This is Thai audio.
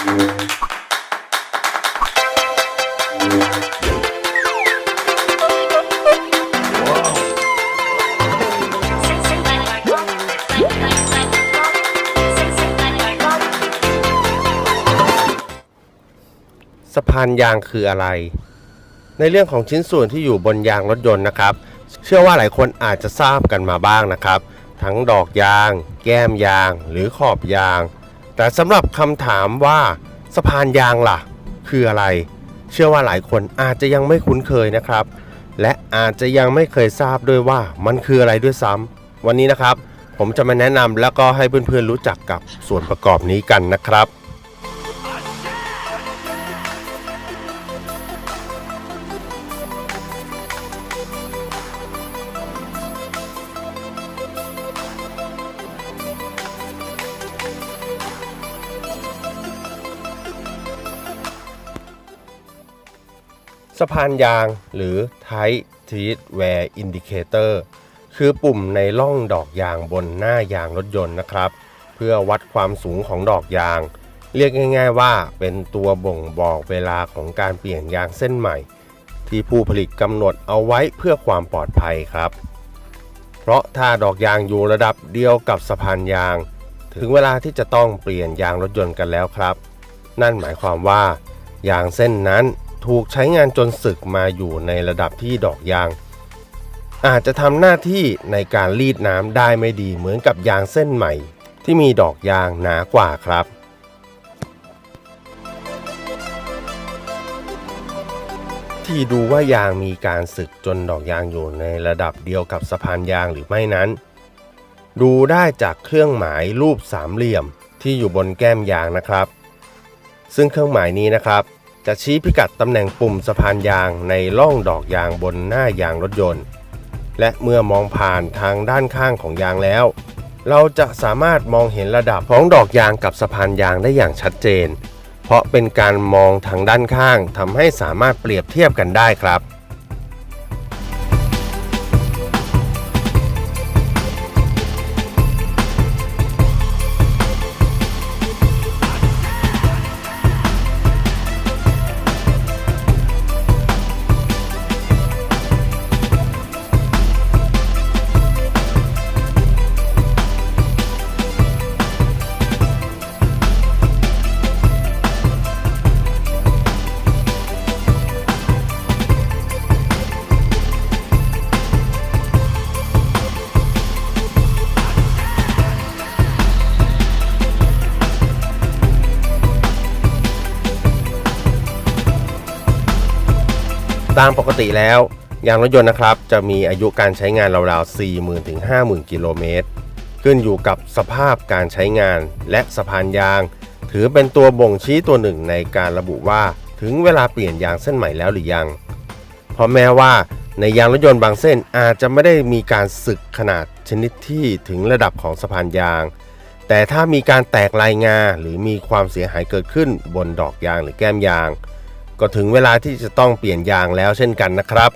สะพานยางคืออะไร ในเรื่องของชิ้นส่วนที่อยู่บนยางรถยนต์นะครับ เชื่อว่าหลายคนอาจจะทราบกันมาบ้างนะครับ ทั้งดอกยาง แก้มยาง หรือขอบยาง แต่สำหรับคำถามว่าสะพานยางล่ะ คืออะไร เชื่อว่าหลายคนอาจจะยังไม่คุ้นเคยนะครับ และอาจจะยังไม่เคยทราบด้วยว่ามันคืออะไรด้วยซ้ำวันนี้นะครับ ผมจะมาแนะนำแล้วก็ให้เพื่อนๆรู้จักกับส่วนประกอบนี้กันนะครับ สะพานยางหรือ Tight Teeth Wear Indicator คือปุ่มในร่องดอกยางบนหน้ายางรถยนต์นะครับ เพื่อวัดความสูงของดอกยาง เรียกง่ายๆว่าเป็นตัวบ่งบอกเวลาของการเปลี่ยนยางเส้นใหม่ ที่ผู้ผลิตกำหนดเอาไว้เพื่อความปลอดภัยครับ เพราะถ้าดอกยางอยู่ระดับเดียวกับสะพานยาง ถึงเวลาที่จะต้องเปลี่ยนยางรถยนต์กันแล้วครับ นั่นหมายความว่า ยางเส้นนั้น ถูกใช้งานจนสึกมาอยู่ในระดับที่ดอกยาง อาจจะทำหน้าที่ในการรีดน้ำได้ไม่ดีเหมือนกับยางเส้นใหม่ ที่มีดอกยางหนากว่าครับที่ดูว่ายางมีการสึกจนดอกยางอยู่ในระดับเดียวกับสะพานยางหรือไม่นั้น ดูได้จากเครื่องหมายรูปสามเหลี่ยมที่อยู่บนแก้มยางนะครับ ซึ่งเครื่องหมายนี้นะครับ จะชี้พิกัดตำแหน่งปุ่มสะพานยางในร่องดอกยางบนหน้ายางรถยนต์ และเมื่อมองผ่านทางด้านข้างของยางแล้ว เราจะสามารถมองเห็นระดับของดอกยางกับสะพานยางได้อย่างชัดเจน เพราะเป็นการมองทางด้านข้างทำให้สามารถเปรียบเทียบกันได้ครับ ตามปกติแล้ว ยางรถยนต์นะครับ จะมีอายุการใช้งานราวๆ 40,000ถึง50,000 กิโลเมตร ขึ้นอยู่กับสภาพการใช้งานและสะพานยาง ถือเป็นตัวบ่งชี้ตัวหนึ่งในการระบุว่าถึงเวลาเปลี่ยนยางเส้นใหม่แล้วหรือยัง เพราะแม้ว่าในยางรถยนต์บางเส้นอาจจะไม่ได้มีการสึกขนาดชนิดที่ถึงระดับของสะพานยาง แต่ถ้ามีการแตกลายงาหรือมีความเสียหายเกิดขึ้นบนดอกยางหรือแก้มยาง ก็ถึงเวลาที่จะต้องเปลี่ยนยางแล้วเช่นกันนะครับ